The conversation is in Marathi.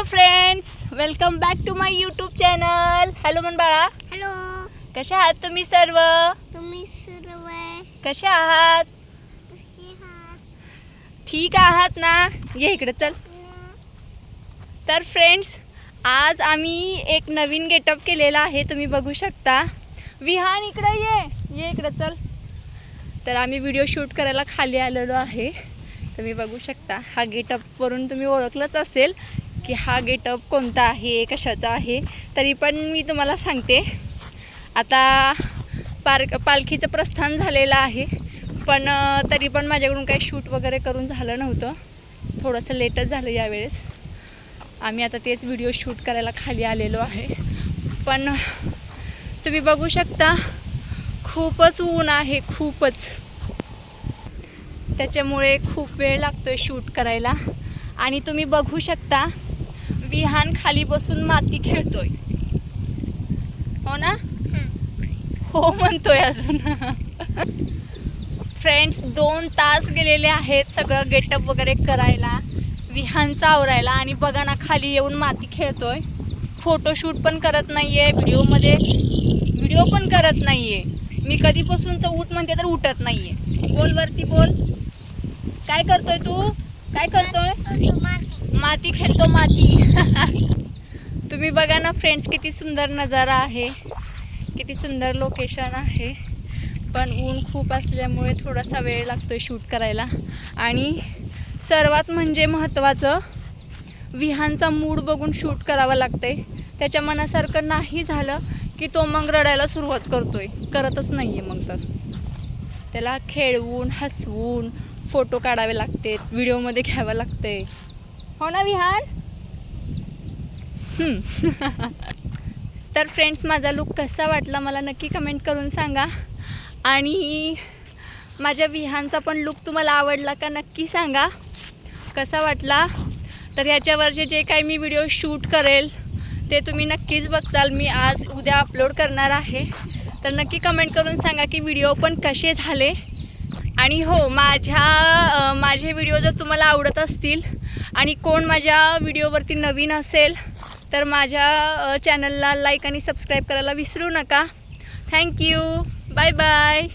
Hello friends welcome back to my YouTube channel hello मन बाळा हॅलो कशा आहात तुम्ही सर्व तुम्ही सर्व कशा आहात कसे आहात ठीक आहात ना ये इकडे चल तर फ्रेंड्स आज आम्ही एक नवीन गेटअप केलेला आहे तुम्ही बघू शकता विहान इकडे ये ये इकडे चल तर आम्ही व्हिडिओ शूट करायला खाली आलेलो आहे तुम्ही बघू शकता हा गेटअपवरून तुम्ही ओळखलंच असेल की हा गेटअप कोणता आहे कशाचा आहे तरी पण मी तुम्हाला सांगते. आता पार पालखीचं प्रस्थान झालेलं आहे पण तरी पण माझ्याकडून काही शूट वगैरे करून झालं नव्हतं. थोडंसं लेटच झालं यावेळेस. आम्ही आता तेच व्हिडिओ शूट करायला खाली आलेलो आहे. पण तुम्ही बघू शकता खूपच ऊन आहे खूपच. त्याच्यामुळे खूप वेळ लागतो आहे शूट करायला. आणि तुम्ही बघू शकता विहान खाली बसून माती खेळतोय. हो ना? हो म्हणतोय अजून. फ्रेंड्स दोन तास गेलेले आहेत सगळं गेटअप वगैरे करायला विहानचं आवरायला आणि बघा ना खाली येऊन माती खेळतोय. फोटोशूट पण करत नाहीये व्हिडिओमध्ये व्हिडिओ पण करत नाहीये. मी कधीपासूनच उठ म्हणते तर उठत नाहीये. बोल वरती बोल. काय करतोय तू? काय करतोय? माती खेळतो माती. तुम्ही बघा ना फ्रेंड्स किती सुंदर नजारा आहे. किती सुंदर लोकेशन आहे. पण ऊन खूप असल्यामुळे थोडासा वेळ लागतो शूट करायला. आणि सर्वात म्हणजे महत्त्वाचं विहानचा मूड बघून शूट करावं लागतंय. त्याच्या मनासारखं नाही झालं की तो मग रडायला सुरुवात करतोय. करतच नाही आहे मग तर. त्याला खेळवून हसवून फोटो काढावे लागते व्हिडिओमध्ये घ्यावं लागते. हो ना विहान? तर फ्रेंड्स माझा लुक कसा वाटला मला नक्की कमेंट करून सांगा. आणि माझ्या विहानचा पण लुक तुम्हाला आवडला का नक्की सांगा. कसा वाटला? तर ह्याच्यावरचे जे काही मी व्हिडिओ शूट करेल ते तुम्ही नक्कीच बघताल. मी आज उद्या अपलोड करणार आहे. तर नक्की कमेंट करून सांगा की व्हिडिओ पण कसे झाले. आणि हो माझ्या माझे व्हिडिओ जर तुम्हाला आवडत असतील आणि कोण माझ्या व्हिडिओवरती नवीन असेल तर माझ्या चॅनलला लाईक आणि सबस्क्राईब करायला विसरू नका. Thank you bye bye.